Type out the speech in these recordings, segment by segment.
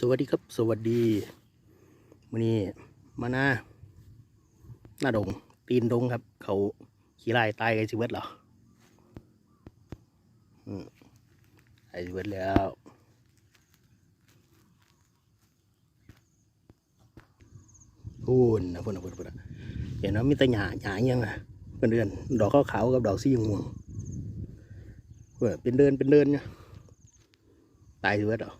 สวัสดีครับ สวัสดีวันนี้มาหน้าหน้าดง ตีนดงครับ เขาขี่ไล่ตายกันชีวิตเหรออืมตายชีวิตแล้วพูนนะพูนนะพูนนะพูนเห็นว่ามีแต่หยาหยาอยังอะเป็นเดือน ดอกขาวกับดอกสีม่วงเว้ยเป็นเดินเป็นเดินเนี่ยตายชีวิตเหรอ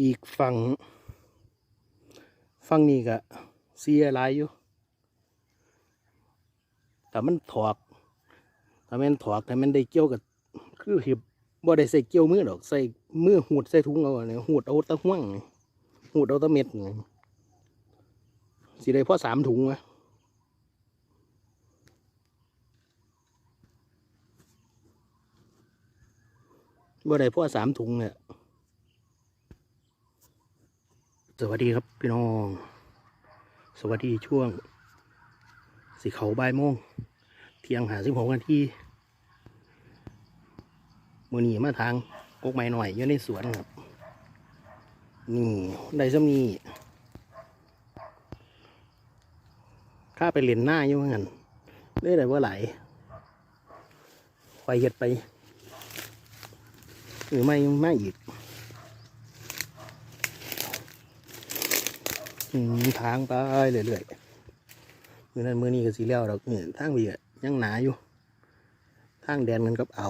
อีกฝั่งฝั่งนี้ก็เสียหลายอยู่แต่มันถอกถ้ามันถอกถ้ามันได้เกี่ยวกับคือเหิบบ่ได้ใส่เกี่ยวมือดอกใส่มือหูดใส่ถุงเอาเนี่ยหูดเอาตะห่วงหูดเอาตะเม็ดนี่สิได้พอสามถุงวะบ่ได้พอสามถุงเนี่ย สวัสดีครับพี่น้อง สวัสดีช่วง สีเขาบ่ายโมงเที่ยงหาสิบหกนาทีมือหนีมาทางกกไม้หน่อยอยู่ในสวนครับนี่ได้ซ้ำนี้ข้าไปเล่นหน้าอยู่เหมือนกันได้แต่ว่าไหลไปเห็ดไปหรือไม่ไม่อีก อืม ทางไปเรื่อยๆมือนั้นมือนี้ก็สีเลี้ยวดอกเนี่ยทางเบียยังหนาอยู่ทางแดนกันกับเอา